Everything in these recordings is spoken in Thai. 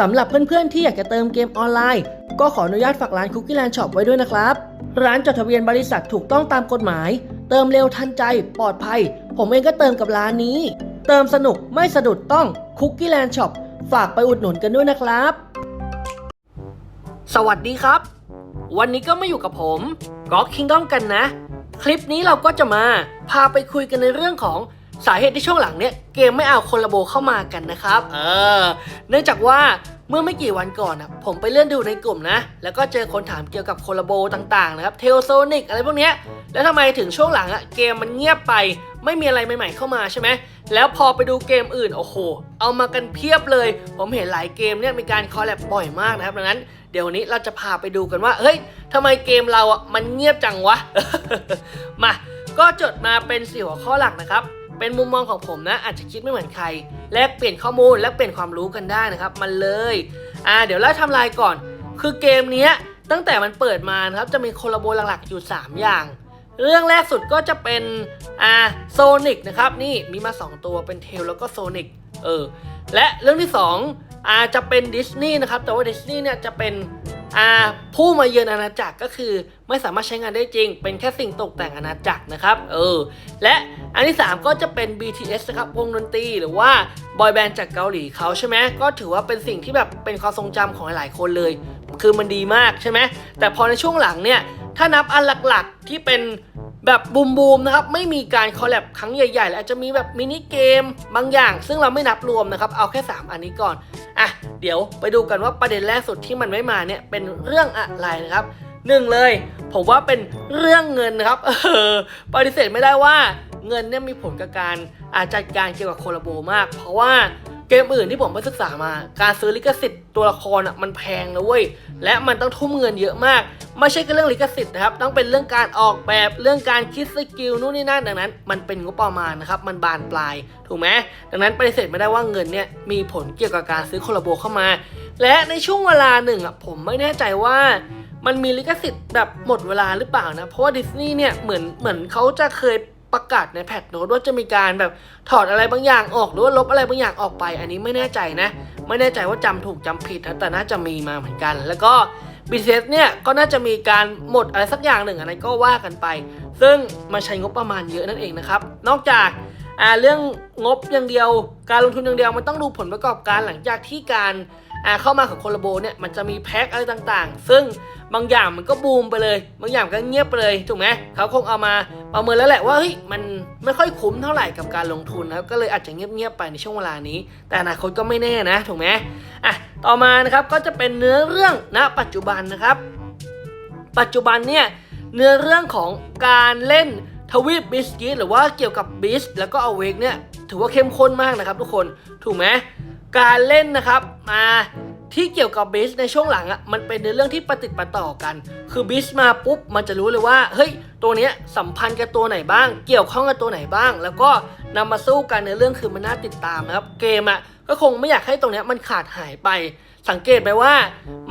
สำหรับเพื่อนๆที่อยากจะเติมเกมออนไลน์ ก็ขออนุญาตฝากร้าน Cookie Land Shop ไว้ด้วยนะครับ ร้านจดทะเบียนบริษัทถูกต้องตามกฎหมาย เติมเร็วทันใจ ปลอดภัย ผมเองก็เติมกับร้านนี้ เติมสนุกไม่สะดุดต้อง Cookie Land Shop ฝากไปอุดหนุนกันด้วยนะครับ สวัสดีครับ วันนี้ก็มาอยู่กับผมก็คิงดอมกันนะ คลิปนี้เราก็จะมาพาไปคุยกันในเรื่องของ สาเหตุที่ช่วงหลังเนี้ยเกมไม่เอาคนละโบเข้ามากันนะครับ เออ เนื่องจากว่าเมื่อไม่กี่วันก่อนนะผมไปเลื่อนดูในกลุ่มนะ แล้วก็เจอคนถามเกี่ยวกับโคลาโบต่างๆนะครับเทลโซนิกอะไรพวกเนี้ยแล้วทำไมถึงช่วงหลังอะเกมมันเงียบไป ไม่มีอะไรใหม่ๆเข้ามาใช่ไหมแล้วพอไปดูเกมอื่นโอ้โห เอามากันเพียบเลย ผมเห็นหลายเกมเนี่ยมีการคอลแลบบ่อยมากนะครับดังนั้นเดี๋ยววันนี้เราจะพาไปดูกันว่าเฮ้ยทำไมเกมเราอะมันเงียบจังวะมาก็จดมาเป็นสี่หัวข้อหลักนะครับ เป็นมุมมองของผมนะอาจจะคิดไม่เหมือนใคร แลกเปลี่ยนข้อมูลแลกเปลี่ยนความรู้กันได้นะครับ มันเลยอ่าเดี๋ยวเล่าทำลายก่อน คือเกมนี้ตั้งแต่มันเปิดมานะครับจะมีโคลาโบหลักๆอยู่ 3 อย่าง เรื่องแรกสุดก็จะเป็นอ่าโซนิกนะครับนี่มีมา 2 ตัวเป็นเทลแล้วก็โซนิกเออและเรื่องที่2อ่าจะเป็นดิสนีย์นะครับแต่ว่าดิสนีย์เนี่ยจะเป็น อ่าผู้มาเยือนอาณาจักรก็คือไม่สามารถใช้งานได้จริง เป็นแค่สิ่งตกแต่งอาณาจักรนะครับเออและอันที่ 3 ก็จะเป็น BTS นะครับวงดนตรีหรือว่าบอยแบนด์จากเกาหลีเขาใช่ไหมก็ถือว่าเป็นสิ่งที่แบบเป็นความทรงจำของหลายๆคนเลย คือมันดีมากใช่ไหมแต่พอในช่วงหลังเนี่ยถ้านับอันหลักๆที่เป็นแบบบูมบูมๆนะครับไม่มีการคอลแลบครั้งใหญ่ๆ แล้วอาจจะมีแบบมินิเกมบางอย่าง ซึ่งเราไม่นับรวมนะครับ เอาแค่ 3 อันนี้ก่อน อะเดี๋ยวไปดูกันว่าประเด็นแรกสุดที่มันไม่มาเนี่ยเป็นเรื่องอะไรนะครับหนึ่งเลย ผมว่าเป็นเรื่องเงินนะครับเออปฏิเสธไม่ได้ว่าเงินเนี่ยมีผลกับการอาจัดการเกี่ยวกับโคลาโบมาก เพราะว่า เกมอื่นที่ผมไปศึกษามา การซื้อลิขสิทธิ์ตัวละครอะมันแพงนะเว้ย และมันต้องทุ่มเงินเยอะมาก ไม่ใช่แค่เรื่องลิขสิทธิ์นะครับ ต้องเป็นเรื่องการออกแบบ เรื่องการคิดสกิลนู่นนี่นั่นดังนั้น มันเป็นงบประมาณนะครับ มันบานปลาย ถูกไหมดังนั้นปฏิเสธไม่ได้ว่าเงินเนี่ยมีผลเกี่ยวกับการซื้อโคลาโบเข้ามา และในช่วงเวลาหนึ่งอะผมไม่แน่ใจว่ามันมีลิขสิทธิ์แบบหมดเวลาหรือเปล่านะ เพราะว่าดิสนีย์เนี่ยเหมือนเหมือนเขาจะเคย ประกาศในแพทโน้ตว่าจะมีการแบบถอดอะไรบางอย่างออกหรือว่าลบอะไรบางอย่างออกไป อันนี้ไม่แน่ใจนะ ไม่แน่ใจว่าจำถูกจำผิดนะแต่น่าจะมีมาเหมือนกัน แล้วก็บิเซสเนี่ยก็น่าจะมีการหมดอะไรสักอย่างหนึ่งอะไรก็ว่ากันไป ซึ่งมันใช้งบประมาณเยอะนั่นเองนะครับ นอกจากเรื่องงบอย่างเดียว การลงทุนอย่างเดียวมันต้องดูผลประกอบการหลังจากที่การ อ่าเข้ามาของโคลาโบเนี่ยมันจะมีแพ็คอะไรต่างๆ ซึ่งบางอย่างมันก็บูมไปเลย บางอย่างก็เงียบไปเลยถูกไหมเขาคงเอามาประเมินแล้วแหละว่าเฮ้ยมันไม่ค่อยคุ้มเท่าไหร่กับการลงทุนนะครับก็เลยอาจจะเงียบๆไปในช่วงเวลานี้ แต่อนาคตก็ไม่แน่นะถูกไหมอะต่อมานะครับก็จะเป็นเนื้อเรื่องณปัจจุบันนะครับ ปัจจุบันเนี่ยเนื้อเรื่องของการเล่นทวีปบิสกิตหรือว่าเกี่ยวกับบิสแล้วก็อเวกเนี่ยถือว่าเข้มข้นมากนะครับทุกคนถูกไหม การเล่นนะครับมาที่เกี่ยวกับบิสในช่วงหลังอะ่ะมันเป็นในเรื่องที่ประติดประต่อกัน คือบิสมาปุ๊บมันจะรู้เลยว่าเฮ้ยตัวเนี้ยสัมพันธ์กับตัวไหนบ้าง เกี่ยวข้องกับตัวไหนบ้าง แล้วก็นำมาสู้กันในเรื่องคือมันน่าติดตามนะครับเกมอะ่ะก็คงไม่อยากให้ตรงเนี้ยมันขาดหายไป สังเกตไหมว่า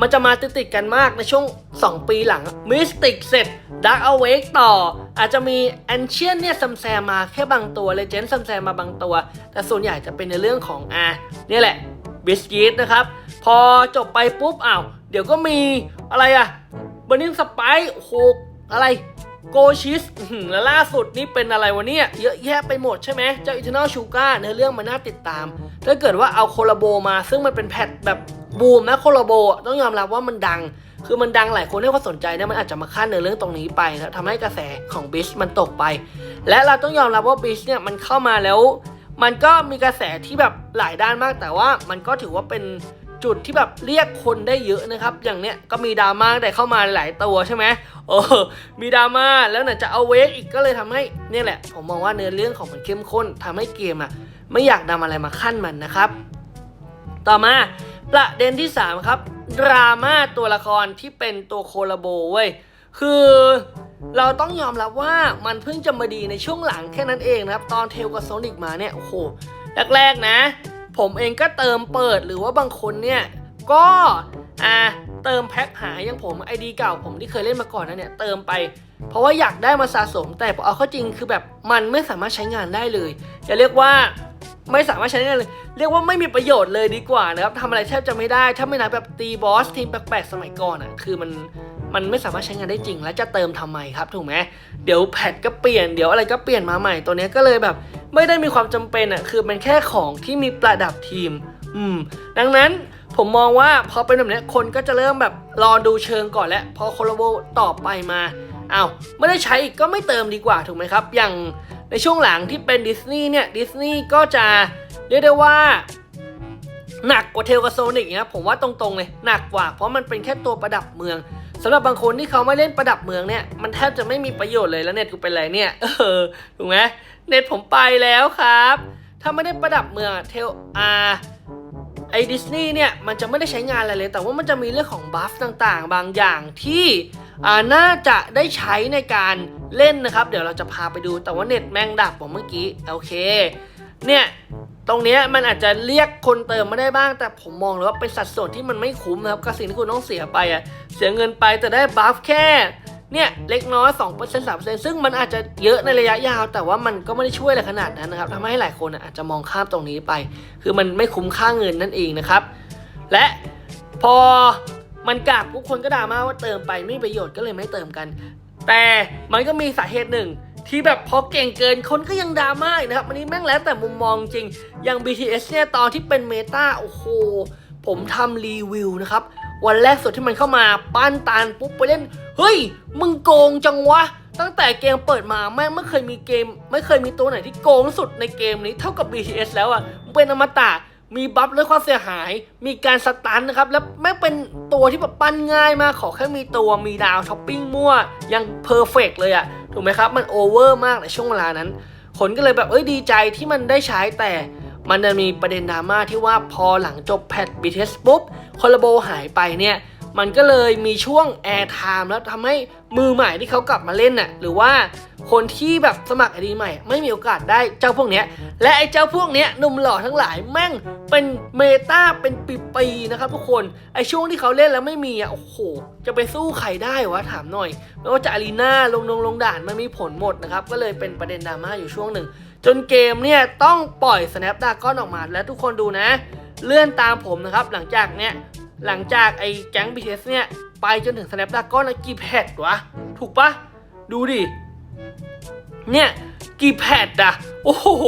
มันจะมาติดติดกันมากในช่วง 2 ปีหลังมิสติกเสร็จดักเอาเวกต่อ อาจจะมีแอนเชียนเนี่ยซัมแซมมาแค่บางตัวเลเจนด์ซัมแซมมาบางตัว แต่ส่วนใหญ่จะเป็นในเรื่องของอ่าเนี่ยแหละบิสกิตนะครับ พอจบไปปุ๊บอ้าวเดี๋ยวก็มีอะไรอะเบอร์นิงสไปโอ้โหอะไรโกชิสแล้วล่าสุดนี่เป็นอะไรวะเนี่ย เยอะแยะไปหมดใช่ไหมเจ้าอิ t เทอร์น l ชูการ์เนื้อเรื่องมันน่าติดตาม ถ้าเกิดว่าเอาโคลาโบมาซึ่งมันเป็นแพทแบบ บูมนะโคลโบต้องยอมรับว่ามันดัง คือมันดังหลายคนให้ความสนใจเนี่ยมันอาจจะมาขั้นในเรื่องตรงนี้ไปนะครับทำให้กระแสของบิชมันตกไป และเราต้องยอมรับว่าบิชเนี่ยมันเข้ามาแล้ว มันก็มีกระแสที่แบบหลายด้านมาก แต่ว่ามันก็ถือว่าเป็นจุดที่แบบเรียกคนได้เยอะนะครับ อย่างเนี้ยก็มีดราม่าแต่เข้ามาหลายตัวใช่ไหมเออมีดราม่าแล้วไหนจะเอาเวกอีกก็เลยทำให้เนี่ยแหละ ผมมองว่าเนื้อเรื่องของมันเข้มข้นทำให้เกมอะไม่อยากนำอะไรมาขั้นมันนะครับ ต่อมา ประเด็นที่ 3 ครับ ดราม่าตัวละครที่เป็นตัวโคลาโบเว้ย คือเราต้องยอมรับว่ามันเพิ่งจะมาดีในช่วงหลังแค่นั้นเองนะครับ ตอนเทลกับโซนิกมาเนี่ย โอ้โห แรกๆนะ ผมเองก็เติมเปิดหรือว่าบางคนเนี่ย ก็อ่าเติมแพ็คหาอย่างผมไอดีเก่าผมที่เคยเล่นมาก่อนนะเนี่ยเติมไป เพราะว่าอยากได้มาสะสม แต่พอเอาเข้าจริงคือแบบมันไม่สามารถใช้งานได้เลย จะเรียกว่า ไม่สามารถใช้งานเลย เรียกว่าไม่มีประโยชน์เลยดีกว่านะครับทำอะไรแทบจะไม่ได้ ถ้าไม่นับแบบตีบอสทีมแปลกๆสมัยก่อนอะ คือมันมันไม่สามารถใช้งานได้จริง แล้วจะเติมทำไมครับถูกไหมเดี๋ยวแพทก็เปลี่ยนเดี๋ยวอะไรก็เปลี่ยนมาใหม่ตัวนี้ก็เลยแบบ ไม่ได้มีความจำเป็นอะคือมันแค่ของที่มีประดับทีม อืม ดังนั้นผมมองว่าพอเป็นแบบนี้คนก็จะเริ่มแบบรอดูเชิงก่อนแล้วพอโคโลโบต่อไปมาอ้าวไม่ได้ใช้อีกก็ไม่เติมดีกว่าถูกไหมครับ อย่าง ในช่วงหลังที่เป็นดิสนีย์เนี่ยดิสนีย์ก็จะเรียกได้ว่าหนักกว่าเทลกับโซนิกนะผมว่าตรงๆเลยหนักกว่าเพราะมันเป็นแค่ตัวประดับเมืองสำหรับบางคนที่เขาไม่เล่นประดับเมืองเนี่ยมันแทบจะไม่มีประโยชน์เลยแล้วเน็ตกูเป็นไรเนี่ยเออถูกไหมเน็ตผมไปแล้วครับ ถ้าไม่ได้ประดับเมืองเทลอาไอดิสนีย์เนี่ยมันจะไม่ได้ใช้งานอะไรเลย แต่ว่ามันจะมีเรื่องของบัฟต่างๆ บางอย่างที่อ่าน่าจะได้ใช้ในการ เล่นนะครับ เดี๋ยวเราจะพาไปดูแต่ว่าเน็ตแม่งดับผมเมื่อกี้โอเค เนี่ยตรงนี้มันอาจจะเรียกคนเติมไมาได้บ้าง แต่ผมมองเลยว่าเป็นสัดส่วนที่มันไม่คุ้มนะครับกับสิ่งที่คุณต้องเสียไปอะเสียเงินไปแต่ได้บัฟแค่เนี่ยเล็กน้อย2% 3%ซึ่งมันอาจจะเยอะในระยะยาว แต่ว่ามันก็ไม่ได้ช่วยอะไรขนาดนั้นนะครับทำให้หลายคนอะอาจจะมองข้ามตรงนี้ไป คือมันไม่คุ้มค่าเงินนั่นเองนะครับ และพอมันกลับทุกคนก็ด่ามาว่าเติมไปไม่ประโยชน์ก็เลยไม่เติมกัน แต่มันก็มีสาเหตุหนึ่ง ที่แบบพอเก่งเกินคนก็ยังดราม่านะครับ อันนี้แม่งแล้วแต่มุมมองจริง อย่าง BTS เนี่ยตอนที่เป็นเมตาโอ้โห ผมทำรีวิวนะครับ วันแรกสุดที่มันเข้ามาปั้นตานปุ๊บไปเล่น เฮ้ย มึงโกงจังวะ ตั้งแต่เกมเปิดมาแม่งไม่เคยมีเกม ไม่เคยมีตัวไหนที่โกงสุดในเกมนี้เท่ากับ BTS แล้วอะ่ะเป็นอมตะ มีบัฟลดความเสียหาย มีการสตันนะครับ แล้วแม่เป็นตัวที่แบบปั้นง่ายมาก ขอแค่มีตัวมีดาวช้อปปิ้งมั่ว ยังเพอร์เฟกเลยอะถูกไหมครับ มันโอเวอร์มากในช่วงเวลานั้น คนก็เลยแบบเอ้ยดีใจที่มันได้ใช้แต่มันจะมีประเด็นดราม่าที่ว่าพอหลังจบแพท BTS ปุ๊บคอลลาโบหายไปเนี่ยมันก็เลยมีช่วงแอร์ไทม์แล้วทำให้มือใหม่ที่เขากลับมาเล่นน่ะหรือว่า คนที่แบบสมัครไอดีใหม่ ไม่มีโอกาสได้เจ้าพวกเนี้ย และไอ้เจ้าพวกเนี้ยหนุ่มหล่อทั้งหลายแม่งเป็นเมตาเป็นปีๆนะครับทุกคนไอช่วงที่เขาเล่นแล้วไม่มีอะโอ้โห จะไปสู้ใครได้วะถามหน่อยไม่ว่าจะอารีนาลงลงลงด่านมันมีผลหมดนะครับก็เลยเป็นประเด็นดราม่าอยู่ช่วงหนึ่ง จนเกมเนี่ยต้องปล่อย Snapdragon ออกมาแล้วทุกคนดูนะ เลื่อนตามผมนะครับหลังจากเนี่ยหลังจากไอ้แก๊ง BTS เนี่ยไปจนถึง Snapdragon แล้วกี่แพทวะ ถูกปะดูดิ เนี่ยกี่แพทอะโอ้โห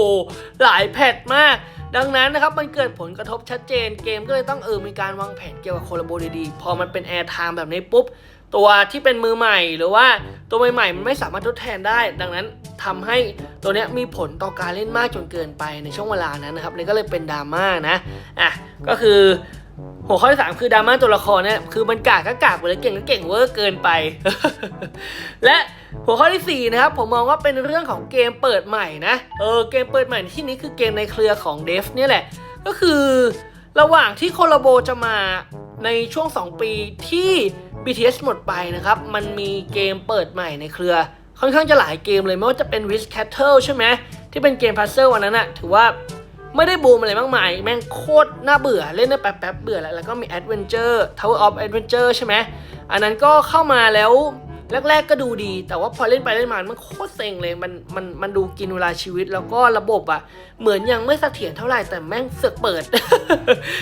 หลายแพทมาก ดังนั้นนะครับมันเกิดผลกระทบชัดเจนเกมก็เลยต้องเออมีการวางแผนเกี่ยวกับโคลาโบดีๆ พอมันเป็นแอร์ไทม์แบบนี้ปุ๊บ ตัวที่เป็นมือใหม่หรือว่าตัวใหม่ๆมันไม่สามารถทดแทนได้ ดังนั้นทำให้ตัวเนี้ยมีผลต่อการเล่นมากจนเกินไปในช่วงเวลานั้นนะครับนี่ก็เลยเป็นดราม่านะอะก็คือ หัวข้อที่สามคือดราม่าตัวละครเนี่ยคือมันกากก็กากไปเลยเก่งก็เก่งเวอร์เกินไป และหัวข้อที่สี่นะครับ ผมมองว่าเป็นเรื่องของเกมเปิดใหม่นะเออเกมเปิดใหม่ที่นี้คือเกมในเครือของเดฟเนี่ยแหละ ก็คือระหว่างที่โคลาโบจะมาในช่วง 2 ปีที่ BTS หมดไปนะครับ มันมีเกมเปิดใหม่ในเครือ ค่อนข้างจะหลายเกมเลยไม่ว่าจะเป็น w i s Cattle ใช่ไหมที่เป็นเกมพัซเซิลวันนั้นอะถือว่า ไม่ได้บูมอะไรมากมาย แม่งโคตรน่าเบื่อ เล่นได้แป๊บๆเบื่อแล้ว แล้วก็มี Adventure Tower of Adventure ใช่ไหม อันนั้นก็เข้ามาแล้วแรกๆก็ดูดี แต่ว่าพอเล่นไปเล่นมามันโคตรเซ็งเลย มันมันมันดูกินเวลาชีวิต แล้วก็ระบบอะเหมือนยังไม่เสถียรเท่าไหร่แต่แม่งเสือกเปิด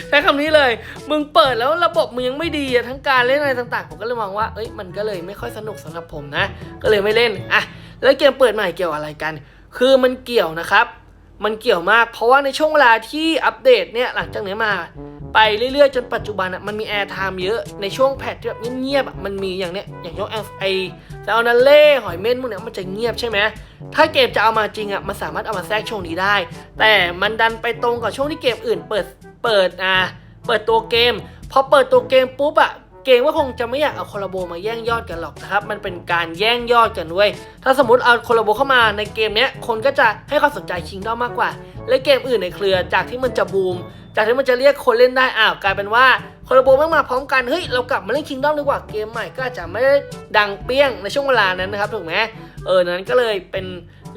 ใช้คำนี้เลย มึงเปิดแล้วระบบมึงยังไม่ดีอะทั้งการเล่นอะไรต่างๆ ผมก็เลยมองว่า เอ้ยมันก็เลยไม่ค่อยสนุกสำหรับผมนะ ก็เลยไม่เล่นอะแล้วเกมเปิดใหม่เกี่ยวอะไรกัน คือมันเกี่ยวนะครับ มันเกี่ยวมาก เพราะว่าในช่วงเวลาที่อัปเดตเนี่ยหลังจากนี้มา ไปเรื่อยๆ จนปัจจุบันอะมันมีแอร์ไทม์เยอะในช่วงแพทที่แบบเงียบๆมันมีอย่างเนี้ยอย่างยกไอแต่เอานันเล่หอยเม่นพวกเนี้ยมันจะเงียบใช่ไหมถ้าเกมจะเอามาจริงอะมันสามารถเอามาแทรกช่วงนี้ได้ แต่มันดันไปตรงกับช่วงที่เกมอื่น เปิดเปิดอ่าเปิดตัวเกมพอเปิดตัวเกมปุ๊บอะ เกมก็คงจะไม่อยากเอาคอลลาโบมาแย่งยอดกันหรอกนะครับ มันเป็นการแย่งยอดกันเว้ย ถ้าสมมติเอาคอลลาโบเข้ามาในเกมเนี้ย คนก็จะให้ความสนใจคิงดอมมากกว่า และเกมอื่นในเครือจากที่มันจะบูม จากที่มันจะเรียกคนเล่นได้อ้าวกลายเป็นว่าคอลลาโบไม่มาพร้อมกัน เฮ้ย เรากลับมาเล่นคิงดอมดีกว่า เกมใหม่ก็อาจจะไม่ได้ดังเปี้ยงในช่วงเวลานั้นนะครับ ถูกไหมเออ นั้นก็เลยเป็น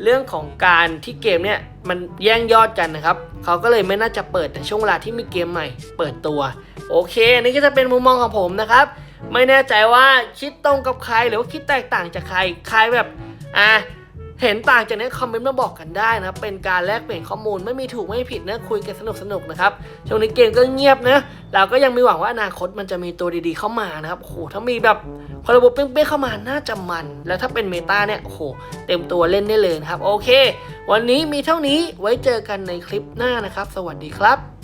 เรื่องของการที่เกมเนี่ยมันแย่งยอดกันนะครับ เขาก็เลยไม่น่าจะเปิดในช่วงเวลาที่มีเกมใหม่ เปิดตัว โอเคนี่ก็จะเป็นมุมมองของผมนะครับ ไม่แน่ใจว่าคิดตรงกับใครหรือว่าคิดแตกต่างจากใคร ใครแบบอะเห็นต่างจากนี้คอมเมนต์มาบอกกันได้นะครับเป็นการแลกเปลี่ยนข้อมูลไม่มีถูกไม่มีผิดนะคุยกันสนุกสนุกๆนะครับช่วงนี้เกมก็เงียบนะเราก็ยังมีหวังว่าอนาคตมันจะมีตัวดีๆเข้ามานะครับโอ้โหถ้ามีแบบพอระบบเป้งๆเข้ามาน่าจะมัน แล้วถ้าเป็นเมตาเนี่ยโอ้โหเต็มตัวเล่นได้เลยครับ โอเค วันนี้มีเท่านี้ไว้เจอกันในคลิปหน้านะครับ สวัสดีครับ